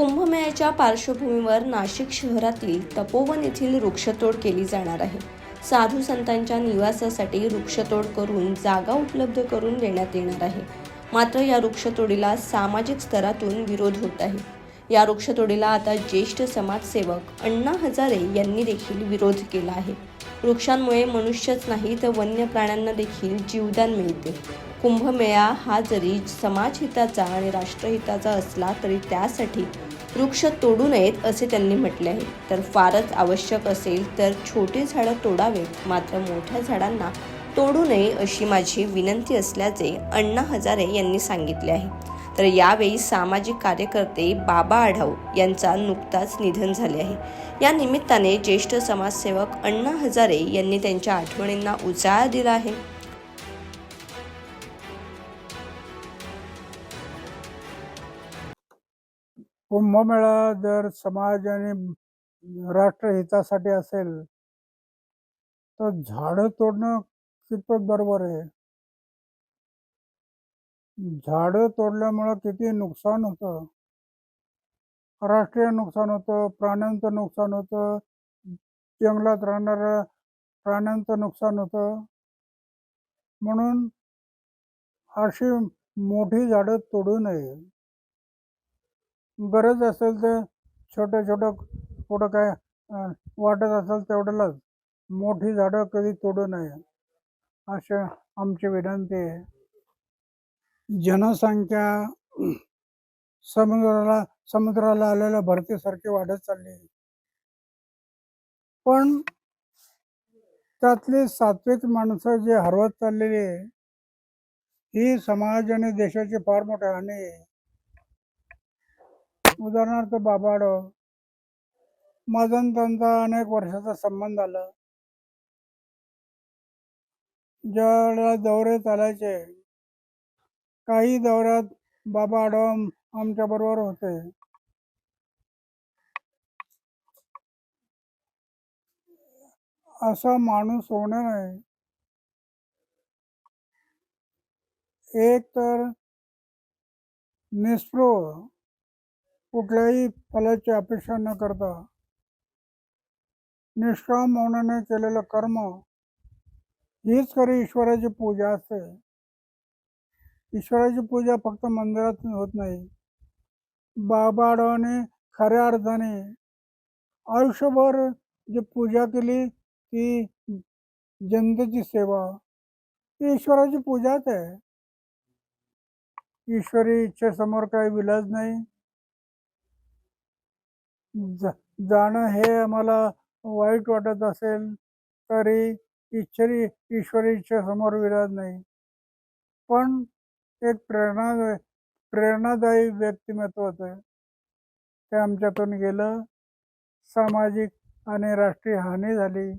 कुंभमेळ्याच्या पार्श्वभूमीवर नाशिक शहरातील तपोवन येथील वृक्षतोड केली जाणार आहे. साधू संतांच्या निवासासाठी वृक्षतोड करून जागा उपलब्ध करून देण्यात येणार आहे. मात्र या वृक्षतोडीला सामाजिक स्तरातून विरोध होत आहे. या वृक्षतोडीला आता ज्येष्ठ समाजसेवक अण्णा हजारे यांनी देखील विरोध केला आहे. वृक्षांमुळे मनुष्यच नाही तर वन्य प्राण्यांना देखील जीवदान मिळते. कुंभमेळा हा जरी समाजहिताचा आणि राष्ट्रहिताचा असला तरी त्यासाठी वृक्ष तोडू नयेत असे त्यांनी म्हटले आहे. तर फारच आवश्यक असेल तर छोटे झाडं तोडावेत मात्र मोठ्या झाडांना तोडू नये अशी माझी विनंती असल्याचे अण्णा हजारे यांनी सांगितले आहे. तर यावेळी सामाजिक कार्यकर्ते बाबा आढाव यांचा नुकताच निधन झाले आहे. या निमित्ताने ज्येष्ठ समाजसेवक अण्णा हजारे यांनी त्यांच्या आठवणींना उजाळा दिला आहे. कुंभमेळा जर समाज आणि राष्ट्रहितासाठी असेल तर झाडं तोडणं कितपत बरोबर आहे? झाडं तोडल्यामुळं किती नुकसान होतं? राष्ट्रीय नुकसान होतं प्राण्यांचं नुकसान होतं जंगलात राहणाऱ्या प्राण्यांचं नुकसान होतं. म्हणून अशी मोठी झाडं तोडू नये. गरज असेल तर छोटं छोटं कुठं काय वाटत असेल तेवढ्यालाच मोठी झाडं कधी तोडू नये अशा आमची विनंती आहे. जनसंख्या समुद्राला समुद्राला आलेल्या भरतीसारखी वाढत चालली. पण त्यातली सात्विक माणसं जी हरवत चाललेली आहे ही समाज आणि देशाची फार मोठी हानी आहे. उदाहरणार्थ बाबाडो माझा त्यांचा अनेक वर्षाचा संबंध आला. ज्या वेळेला दौरे चालायचे काही दौऱ्यात बाबा आडम आमच्या बरोबर होते. असा माणूस होणार नाही. एक तर निस्पृह कुठल्याही फलाची अपेक्षा न करता निष्काम मौनाने केलेलं कर्म हीच खरी ईश्वराची पूजा असते. ईश्वराची पूजा फक्त मंदिरात होत नाही. बाबाडाने खऱ्या अर्थाने आयुष्यभर जी पूजा केली ती जनतेची सेवा. ती ईश्वराची पूजाच आहे. ईश्वरी इच्छेसमोर काही विलाज नाही. जा- जाणं हे आम्हाला वाईट वाटत असेल तरी इच्छरी ईश्वरी इच्छेसमोर विलाज नाही. पण एक प्रेरणा प्रेरणादायी व्यक्तिमत्व होतं ते आमच्यातून गेलं. सामाजिक आणि राष्ट्रीय हानी झाली.